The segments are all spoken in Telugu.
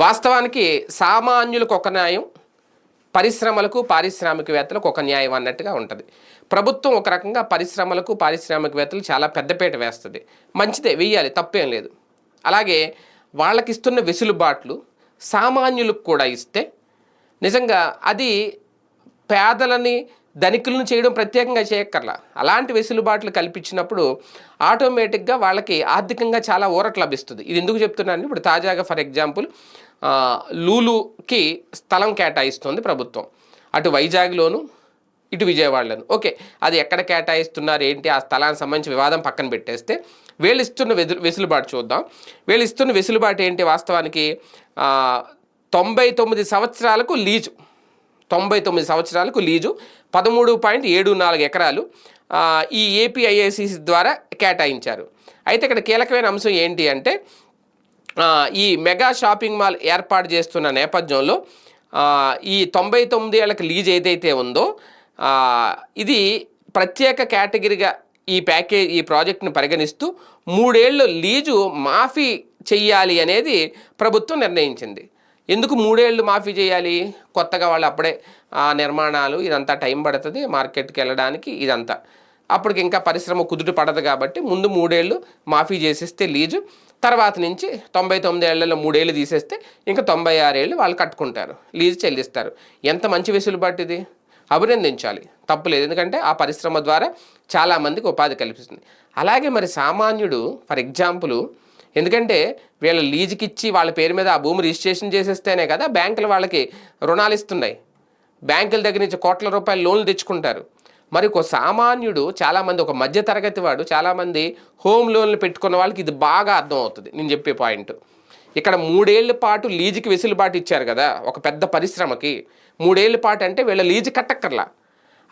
వాస్తవానికి సామాన్యులకు ఒక న్యాయం పరిశ్రమలకు పారిశ్రామికవేత్తలకు ఒక న్యాయం అన్నట్టుగా ఉంటుంది. ప్రభుత్వం ఒక రకంగా పరిశ్రమలకు పారిశ్రామికవేత్తలు చాలా పెద్దపేట వేస్తుంది. మంచిదే వెయ్యాలి తప్పేం లేదు. అలాగే వాళ్ళకి ఇస్తున్న వెసులుబాట్లు సామాన్యులకు కూడా ఇస్తే నిజంగా అది పేదలని ధనికులను చేయడం ప్రత్యేకంగా చేయక్కర్లా. అలాంటి వెసులుబాట్లు కల్పించినప్పుడు ఆటోమేటిక్గా వాళ్ళకి ఆర్థికంగా చాలా ఊరట లభిస్తుంది. ఇది ఎందుకు చెప్తున్నాను ఇప్పుడు తాజాగా ఫర్ ఎగ్జాంపుల్ లూలుకి స్థలం కేటాయిస్తుంది ప్రభుత్వం. అటు వైజాగ్లోను ఇటు విజయవాడలోను. ఓకే అది ఎక్కడ కేటాయిస్తున్నారు ఏంటి? ఆ స్థలానికి సంబంధించి వివాదం పక్కన పెట్టేస్తే వీళ్ళు ఇస్తున్న వెసులుబాటు చూద్దాం. వీళ్ళు ఇస్తున్న వెసులుబాటు ఏంటి వాస్తవానికి? తొంభై తొమ్మిది సంవత్సరాలకు లీజు. తొంభై తొమ్మిది సంవత్సరాలకు లీజు. పదమూడు పాయింట్ ఏడు నాలుగు ఎకరాలు ఈ ఏపీఐఏసిసి ద్వారా కేటాయించారు. అయితే ఇక్కడ కీలకమైన అంశం ఏంటి అంటే ఈ మెగా షాపింగ్ మాల్ ఏర్పాటు చేస్తున్న నేపథ్యంలో ఈ తొంభై తొమ్మిది ఏళ్ళకి లీజ్ ఏదైతే ఉందో ఇది ప్రత్యేక కేటగిరీగా ఈ ప్యాకేజ్ ఈ ప్రాజెక్ట్ను పరిగణిస్తూ మూడేళ్ళు లీజు మాఫీ చెయ్యాలి అనేది ప్రభుత్వం నిర్ణయించింది. ఎందుకు మూడేళ్ళు మాఫీ చేయాలి? కొత్తగా వాళ్ళు అప్పుడే ఆ నిర్మాణాలు ఇదంతా టైం పడుతుంది మార్కెట్కి వెళ్ళడానికి ఇదంతా. అప్పటికి ఇంకా పరిశ్రమ కుదుట పడదు కాబట్టి ముందు మూడేళ్ళు మాఫీ చేసేస్తే లీజు తర్వాత నుంచి తొంభై తొమ్మిది ఏళ్ళలో మూడేళ్ళు తీసేస్తే ఇంకా తొంభై ఆరేళ్ళు వాళ్ళు కట్టుకుంటారు లీజు చెల్లిస్తారు. ఎంత మంచి వెసులుబాటు ఇది? అభినందించాలి. తప్పులేదు ఎందుకంటే ఆ పరిశ్రమ ద్వారా చాలామందికి ఉపాధి కల్పిస్తుంది. అలాగే మరి సామాన్యుడు ఫర్ ఎగ్జాంపుల్ ఎందుకంటే వీళ్ళ లీజుకి ఇచ్చి వాళ్ళ పేరు మీద ఆ భూమి రిజిస్ట్రేషన్ చేసేస్తేనే కదా బ్యాంకులు వాళ్ళకి రుణాలు ఇస్తున్నాయి. బ్యాంకుల దగ్గర నుంచి కోట్ల రూపాయల లోన్లు తెచ్చుకుంటారు. మరి ఒక సామాన్యుడు చాలామంది ఒక మధ్య తరగతి వాడు చాలామంది హోమ్ లోన్లు పెట్టుకున్న వాళ్ళకి ఇది బాగా అర్థమవుతుంది నేను చెప్పే పాయింట్. ఇక్కడ మూడేళ్ళ పాటు లీజుకి వెసులుబాటు ఇచ్చారు కదా ఒక పెద్ద పరిశ్రమకి. మూడేళ్ళ పాటు అంటే వీళ్ళ లీజు కట్టక్కర్లా.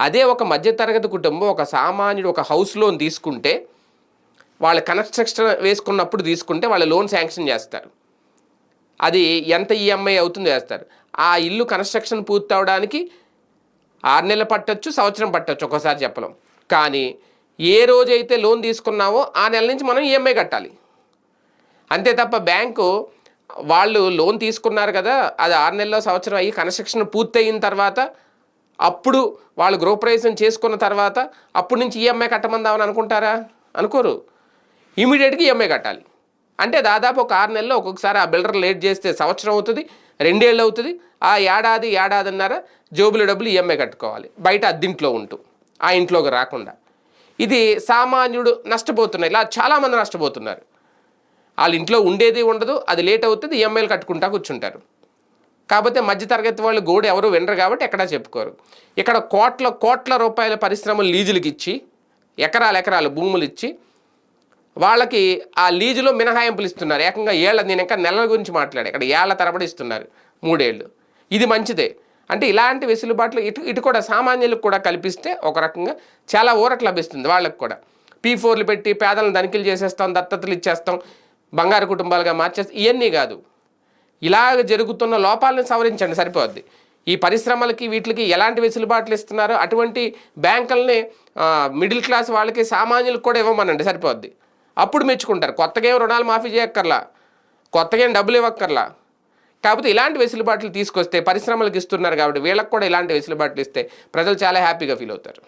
అదే ఒక మధ్యతరగతి కుటుంబం ఒక సామాన్యుడు ఒక హౌస్ లోన్ తీసుకుంటే వాళ్ళ కన్స్ట్రక్షన్ వేసుకున్నప్పుడు తీసుకుంటే వాళ్ళ లోన్ శాంక్షన్ చేస్తారు. అది ఎంత ఈఎంఐ అవుతుందో వేస్తారు ఆ ఇల్లు కన్స్ట్రక్షన్ పూర్తి అవడానికి ఆరు నెలలు పట్టచ్చు సంవత్సరం పట్టవచ్చు ఒక్కోసారి చెప్పలేం. కానీ ఏ రోజైతే లోన్ తీసుకున్నామో ఆ నెల నుంచి మనం ఈఎంఐ కట్టాలి. అంతే తప్ప బ్యాంకు వాళ్ళు లోన్ తీసుకున్నారు కదా అది ఆరు నెలల్లో సంవత్సరం అయ్యి కన్స్ట్రక్షన్ పూర్తయిన తర్వాత అప్పుడు వాళ్ళు గృహప్రవేశం చేసుకున్న తర్వాత అప్పటి నుంచి ఈఎంఐ కట్టమందామని అనుకుంటారా? అనుకోరు. ఇమీడియట్గా ఈఎంఐ కట్టాలి. అంటే దాదాపు ఒక ఆరు నెలల్లో ఒక్కొక్కసారి ఆ బిల్డర్ లేట్ చేస్తే సంవత్సరం అవుతుంది రెండేళ్ళు అవుతుంది. ఆ ఏడాది ఏడాదిన్నర జోబుల డబ్బులు ఈఎంఐ కట్టుకోవాలి. బయట అద్దింట్లో ఉంటూ ఆ ఇంట్లోకి రాకుండా. ఇది సామాన్యుడు నష్టపోతున్నాయి ఇలా చాలామంది నష్టపోతున్నారు. వాళ్ళ ఇంట్లో ఉండేది ఉండదు అది లేట్ అవుతుంది ఈఎంఐలు కట్టుకుంటా కూర్చుంటారు. కాకపోతే మధ్యతరగతి వాళ్ళు గోడు ఎవరు వినరు కాబట్టి ఎక్కడా చెప్పుకోరు. ఇక్కడ కోట్ల కోట్ల రూపాయల పరిశ్రమలు లీజులకు ఇచ్చి ఎకరాలు ఎకరాలు భూములు ఇచ్చి వాళ్ళకి ఆ లీజులో మినహాయింపులు ఇస్తున్నారు. ఏకంగా ఏళ్ళ నేను ఇంకా నెలల గురించి మాట్లాడే ఇక్కడ ఏళ్ళ తరబడి ఇస్తున్నారు మూడేళ్ళు. ఇది మంచిదే. అంటే ఇలాంటి వెసులుబాట్లు ఇటు ఇటు కూడా సామాన్యులకు కూడా కల్పిస్తే ఒక రకంగా చాలా ఊరట లభిస్తుంది వాళ్ళకు కూడా. పీ ఫోర్లు పెట్టి పేదలను తనిఖీలు చేసేస్తాం దత్తతలు ఇచ్చేస్తాం బంగారు కుటుంబాలుగా మార్చేస్తాం ఇవన్నీ కాదు. ఇలాగ జరుగుతున్న లోపాలను సవరించండి సరిపోద్ది. ఈ పరిశ్రమలకి వీటికి ఎలాంటి వెసులుబాట్లు ఇస్తున్నారో? అటువంటి బ్యాంకుల్ని మిడిల్ క్లాస్ వాళ్ళకి సామాన్యులకు కూడా ఇవ్వమనండి సరిపోద్ది. అప్పుడు మెచ్చుకుంటారు. కొత్తగా ఏం రుణాలు మాఫీ చేయక్కర్లా. కొత్తగా ఏం డబ్బులు ఇవ్వక్కర్లా. కాకపోతే ఇలాంటి వెసులుబాట్లు తీసుకొస్తే పరిశ్రమలకు ఇస్తున్నారు కాబట్టి వీళ్ళకి కూడా ఇలాంటి వెసులుబాట్లు ఇస్తే ప్రజలు చాలా హ్యాపీగా ఫీల్ అవుతారు.